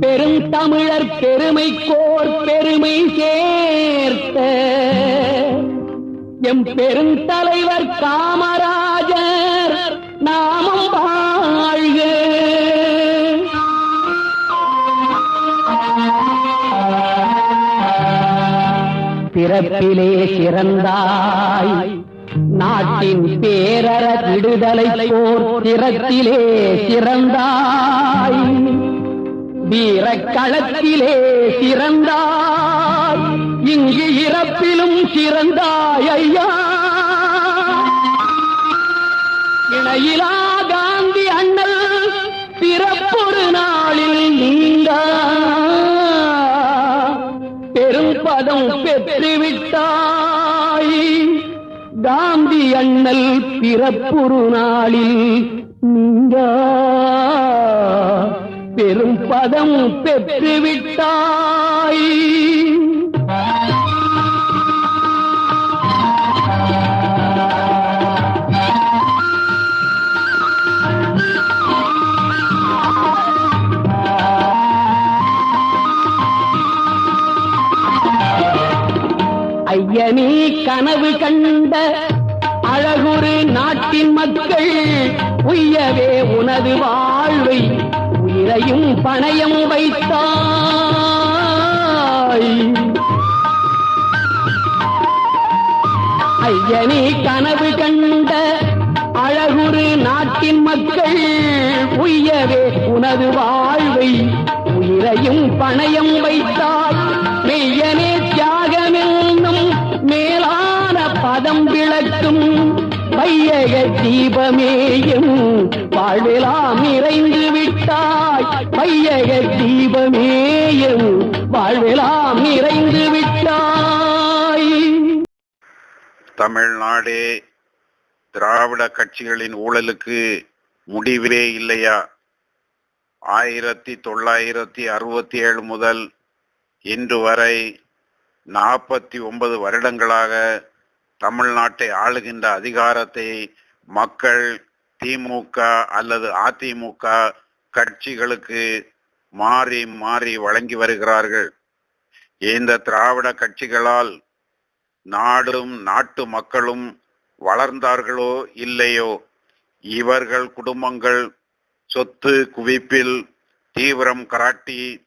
பெருந்தமிழர் பெருமைக்கோர் பெருமை சேர்த்த எம் பெருந்தலைவர் காமராஜர் நாமம் வாழ்க. பிறப்பிலே சிறந்தாய் நாட்டின் பேரற விடுதலை போர் திறத்திலே சிறந்தாய். வீரக்களத்திலே சிறந்தாய். இங்கு இறப்பிலும் சிறந்தாய் ஐயா. இணையிலா காந்தி அண்ணல் பிறப்பொரு நாள் அண்ணல் பிறப்புறு நாளில் நீங்க. பெரும் பதம் பெற்றுவிட்டாய். ஐயனே கனவு கண்ட அழகுரு நாட்டின் மக்கள் உய்யவே உனது வாழ்வை உயிரையும் பணயம் வைத்தாய். ஐயனே கனவு கண்ட அழகுரு நாட்டின் மக்கள் உய்யவே உனது வாழ்வை உயிரையும் பணயம் வைத்தாய். தீபமேயும் வாழ்வெலாம் நிறைந்து விட்டாய். பையக தீபமேயும் வாழ்வெலாம் நிறைந்து விட்டாய். தமிழ்நாடே திராவிட கட்சிகளின் ஊழலுக்கு முடிவே இல்லையா? ஆயிரத்தி தொள்ளாயிரத்தி அறுபத்தி ஏழு முதல் இன்று வரை நாற்பத்தி ஒன்பது வருடங்களாக தமிழ்நாட்டை ஆளுகின்ற அதிகாரத்தை மக்கள் திமுக அல்லது அதிமுக கட்சிகளுக்கு மாறி மாறி வழங்கி வருகிறார்கள். இந்த திராவிட கட்சிகளால் நாடும் நாட்டு மக்களும் வளர்ந்தார்களோ இல்லையோ? இவர்கள் குடும்பங்கள் சொத்து குவிப்பில் தீவிரம் கராட்டி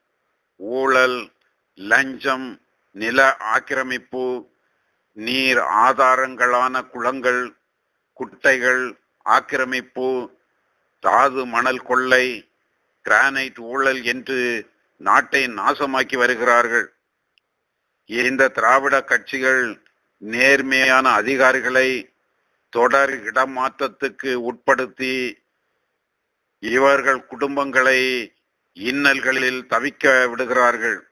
ஊழல் லஞ்சம் நில ஆக்கிரமிப்பு நீர் ஆதாரங்களான குளங்கள் குட்டைகள் ஆக்கிரமிப்பு தாது மணல் கொள்ளை கிரானைட் ஊழல் என்று நாட்டை நாசமாக்கி வருகிறார்கள். இந்த திராவிட கட்சிகள் நேர்மையான அதிகாரிகளை தொடர் இடமாற்றத்துக்கு உட்படுத்தி இவர்கள் குடும்பங்களை இன்னல்களில் தவிக்க விடுகிறார்கள்.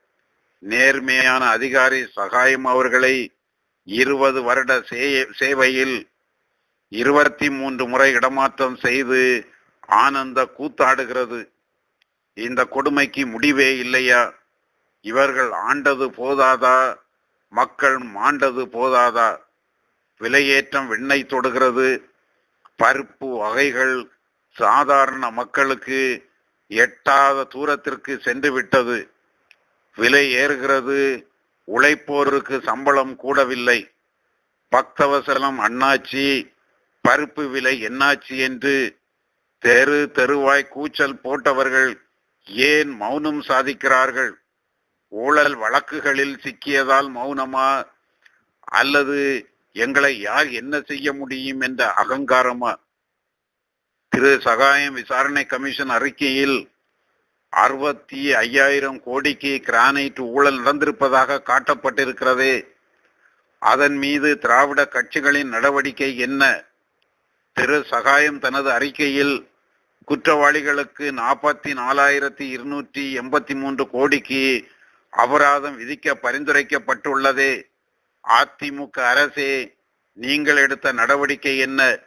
நேர்மையான அதிகாரி சகாயம் அவர்களை இருபது வருட சே- சேவையில் இருபத்தி மூன்று முறை இடமாற்றம் செய்து ஆனந்த கூத்தாடுகிறது. இந்த கொடுமைக்கு முடிவே இல்லையா? இவர்கள் ஆண்டது போதாதா? மக்கள் மாண்டது போதாதா? விலையேற்றம் விண்ணை தொடுகிறது. பருப்பு வகைகள் சாதாரண மக்களுக்கு எட்டாத தூரத்திற்கு சென்று விட்டது. விலை ஏறுகிறது. உழைப்போருக்கு சம்பளம் கூடவில்லை. பக்தவசலம் அண்ணாச்சி பருப்பு விலை என்னாச்சு என்று தெரு தெருவாய் கூச்சல் போட்டவர்கள் ஏன் மௌனம் சாதிக்கிறார்கள்? ஊழல் வழக்குகளில் சிக்கியதால் மௌனமா? அல்லது எங்களை யார் என்ன செய்ய முடியும் என்ற அகங்காரமா? திரு சகாயம் விசாரணை கமிஷன் அறிக்கையில் அறுபத்தி ஐயாயிரம் கோடிக்கு கிரானைட் ஊழல் நடந்திருப்பதாக காட்டப்பட்டிருக்கிறது. அதன் மீது திராவிட கட்சிகளின் நடவடிக்கை என்ன? திரு சகாயம் தனது அறிக்கையில் குற்றவாளிகளுக்கு நாற்பத்தி நாலாயிரத்தி இருநூற்றி எண்பத்தி மூன்று கோடிக்கு அபராதம் விதிக்க பரிந்துரைக்கப்பட்டுள்ளதே. அதிமுக அரசே நீங்கள் எடுத்த நடவடிக்கை என்ன?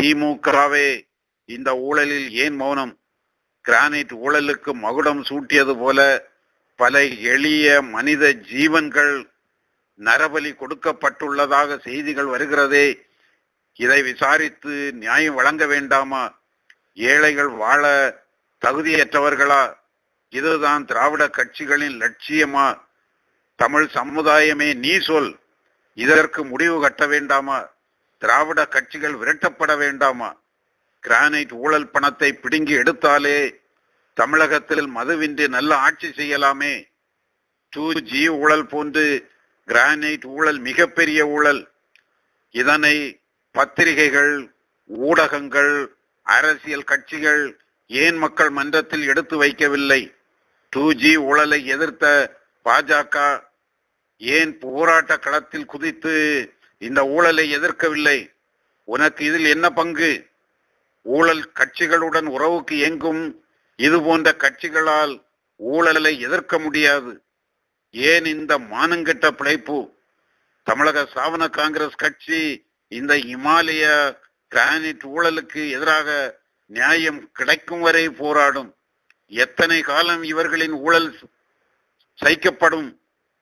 திமுகவே இந்த ஊழலில் ஏன் மௌனம்? கிரானைட் ஊழலுக்கு மகுடம் சூட்டியது போல பல எளிய மனித ஜீவன்கள் நரபலி கொடுக்கப்பட்டுள்ளதாக செய்திகள் வருகிறதே. இதை விசாரித்து நியாயம் வழங்க வேண்டாமா? ஏழைகள் வாழ தகுதியற்றவர்களா? இதுதான் திராவிட கட்சிகளின் லட்சியமா? தமிழ் சமுதாயமே நீ சொல். இதற்கு முடிவு கட்ட வேண்டாமா? திராவிட கட்சிகள் விரட்டப்பட வேண்டாமா? கிரானைட் ஊழல் பணத்தை பிடுங்கி எடுத்தாலே தமிழகத்தில் மதுவின்றி நல்ல ஆட்சி செய்யலாமே. டூ ஜி ஊழல் போன்று கிரானைட் ஊழல் மிகப்பெரிய ஊழல். இதனை பத்திரிகைகள் ஊடகங்கள் அரசியல் கட்சிகள் ஏன் மக்கள் மன்றத்தில் எடுத்து வைக்கவில்லை? டூ ஜி ஊழலை எதிர்த்த பாஜக ஏன் போராட்ட களத்தில் குதித்து இந்த ஊழலை எதிர்க்கவில்லை? உனக்கு இதில் என்ன பங்கு? ஊழல் கட்சிகளுடன் உறவுக்கு எங்கும் இது போன்ற கட்சிகளால் ஊழலை எதிர்க்க முடியாது. ஏன் இந்த மானங்கெட்ட பிழைப்பு? தமிழக சாவன காங்கிரஸ் கட்சி இந்த இமாலய கிரானைட் ஊழலுக்கு எதிராக நியாயம் கிடைக்கும் வரை போராடும். எத்தனை காலம் இவர்களின் ஊழல் சைக்கப்படும்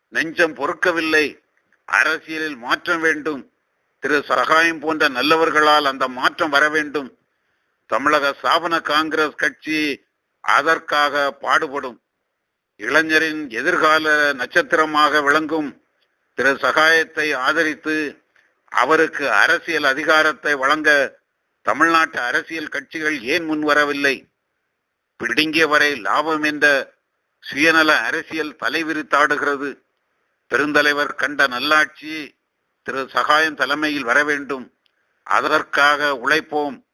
நெஞ்சம் பொறுக்கவில்லை. அரசியலில் மாற்றம் வேண்டும். திரு சகாயம் போன்ற நல்லவர்களால் அந்த மாற்றம் வர வேண்டும். தமிழக ஸ்தாபன காங்கிரஸ் கட்சி அதற்காக பாடுபடும். இளைஞரின் எதிர்கால நட்சத்திரமாக விளங்கும் திரு சகாயத்தை ஆதரித்து அவருக்கு அரசியல் அதிகாரத்தை வழங்க தமிழ்நாட்டு அரசியல் கட்சிகள் ஏன் முன்வரவில்லை? பிடுங்கியவரை லாபம் என்ற சுயநல அரசியல் தலைவிரித்தாடுகிறது. பெருந்தலைவர் கண்ட நல்லாட்சி திரு சகாயம் தலைமையில் வர வேண்டும். அதற்காக உழைப்போம்.